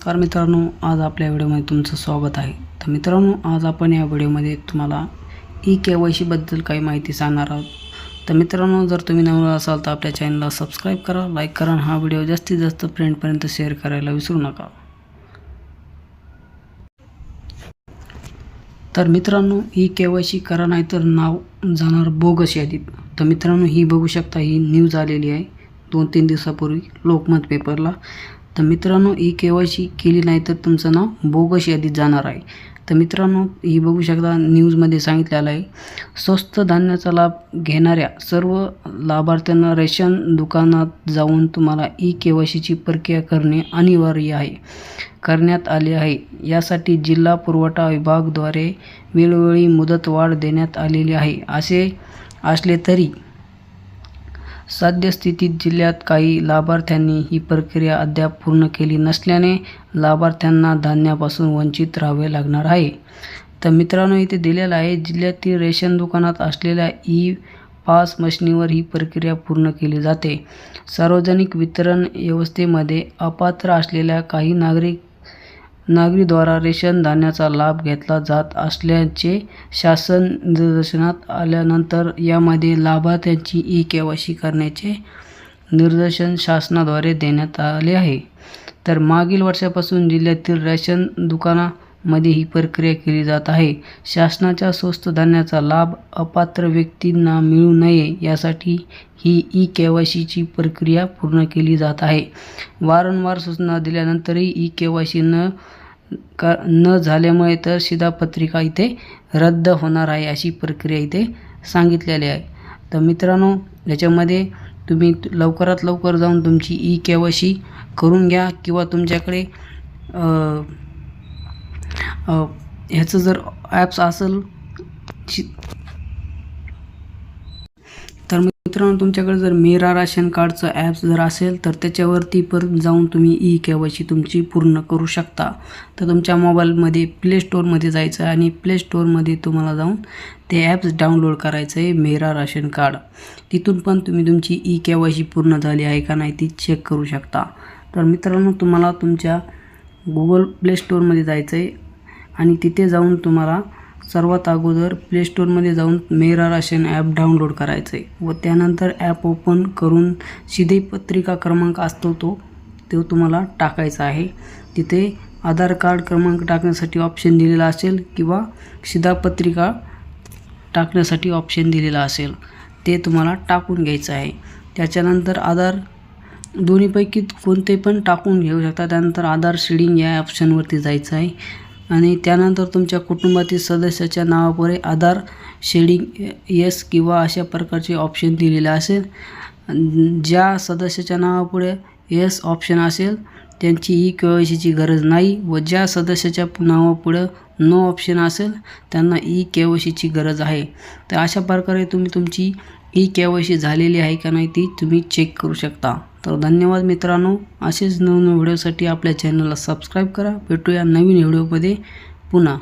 नमस्कार मित्रांनो आज आपल्या व्हिडिओमध्ये तुमचं स्वागत आहे. तर मित्रांनो आज आपण या व्हिडिओमध्ये तुम्हाला ई के वाय सीबद्दल काही माहिती सांगणार आहोत. तर मित्रांनो जर तुम्ही नवं असाल तर आपल्या चॅनलला सबस्क्राईब करा लाईक करा हा व्हिडिओ जास्तीत जास्त फ्रेंडपर्यंत शेअर करायला विसरू नका. तर मित्रांनो ई के वाय सी करा नाही तर नाव जाणार बोगस यादीत. तर मित्रांनो ही बघू शकता ही न्यूज आलेली आहे. दोन तीन दिवसापूर्वी लोकमत पेपरला. तर मित्रांनो ई के वाय सी केली नाही तर तुमचं नाव बोगस यादीत जाणार आहे. तर मित्रांनो ही बघू शकता न्यूजमध्ये सांगितलेलं आहे स्वस्त धान्याचा लाभ घेणाऱ्या सर्व लाभार्थ्यांना रेशन दुकानात जाऊन तुम्हाला ई के वाय सीची प्रक्रिया करणे अनिवार्य आहे. करण्यात आले आहे. यासाठी जिल्हा पुरवठा विभागद्वारे वेळोवेळी मुदतवाढ देण्यात आलेली आहे. असे असले तरी सद्यस्थितीत जिल्ह्यात काही लाभार्थ्यांनी ही प्रक्रिया अद्याप पूर्ण केली नसल्याने लाभार्थ्यांना धान्यापासून वंचित राहावे लागणार आहे. तर मित्रांनो इथे दिलेलं आहे जिल्ह्यातील रेशन दुकानात असलेल्या ई पास मशनीवर ही प्रक्रिया पूर्ण केली जाते. सार्वजनिक वितरण व्यवस्थेमध्ये अपात्र असलेल्या काही नागरिक नागरीद्वारा रेशन धान्याचा लाभ घेतला जात असल्याचे शासन निदर्शनात आल्यानंतर यामध्ये लाभार्थ्यांची ई के वाय सी करण्याचे निर्देशन शासनाद्वारे देण्यात आले आहे. तर मागील वर्षापासून जिल्ह्यातील रेशन दुकानामध्ये ही प्रक्रिया केली जात आहे. शासनाच्या स्वस्त धान्याचा लाभ अपात्र व्यक्तींना मिळू नये यासाठी ही ई के वाय सीची प्रक्रिया पूर्ण केली जात आहे. वारंवार सूचना दिल्यानंतरही ई के वाय सी न का न झाल्यामुळे तर शिधापत्रिका इथे रद्द होणार आहे अशी प्रक्रिया इथे सांगितलेली आहे. तर मित्रांनो याच्यामध्ये तुम्ही लवकरात लवकर जाऊन तुमची ई के सी करून घ्या किंवा तुमच्याकडे ह्याचं जर ॲप्स असेल शि तर मित्रांनो तुमच्याकडे जर मेरा राशन कार्डचं ॲप्स जर असेल तर त्याच्यावरती परत जाऊन तुम्ही ई के वाय सी तुमची पूर्ण करू शकता. तर तुमच्या मोबाईलमध्ये प्ले स्टोअरमध्ये जायचं आहे आणि प्ले स्टोअरमध्ये तुम्हाला जाऊन ते ॲप्स डाउनलोड करायचं आहे मेरा राशन कार्ड. तिथून पण तुम्ही तुमची ई के सी पूर्ण झाली आहे का नाही ती चेक करू शकता. तर मित्रांनो तुम्हाला तुमच्या गुगल प्ले स्टोअरमध्ये जायचं आहे आणि तिथे जाऊन तुम्हाला सर्वात अगोदर प्लेस्टोरमध्ये जाऊन मेरा राशन ॲप डाउनलोड करायचं आहे व त्यानंतर ॲप ओपन करून शिधे पत्रिका क्रमांक असतो तो तो तुम्हाला टाकायचा आहे. तिथे आधार कार्ड क्रमांक टाकण्यासाठी ऑप्शन दिलेला असेल किंवा शिधापत्रिका टाकण्यासाठी ऑप्शन दिलेला असेल ते तुम्हाला टाकून घ्यायचं आहे. त्याच्यानंतर आधार दोन्हीपैकी कोणते पण टाकून घेऊ शकता. त्यानंतर आधार शेडिंग या ऑप्शनवरती जायचं आहे. आणि त्यानंतर तुमच्या कुटुंबातील सदस्याच्या नावापुढे आधार शेडिंग येस किंवा अशा प्रकारचे ऑप्शन दिलेले असेल. ज्या सदस्याच्या नावापुढे येस ऑप्शन असेल त्यांची ई के वाय सीची गरज नाही व ज्या सदस्याच्या नावापुढं नो ऑप्शन असेल त्यांना ई के वाय सीची गरज आहे. तर अशा प्रकारे तुम्ही तुमची ई के वाय सी झालेली आहे का नाही ती तुम्ही चेक करू शकता. तर धन्यवाद मित्रांनो. असेच नवनवीन व्हिडिओसाठी आपल्या चॅनलला सबस्क्राईब करा. भेटूया नवीन व्हिडिओमध्ये पुन्हा.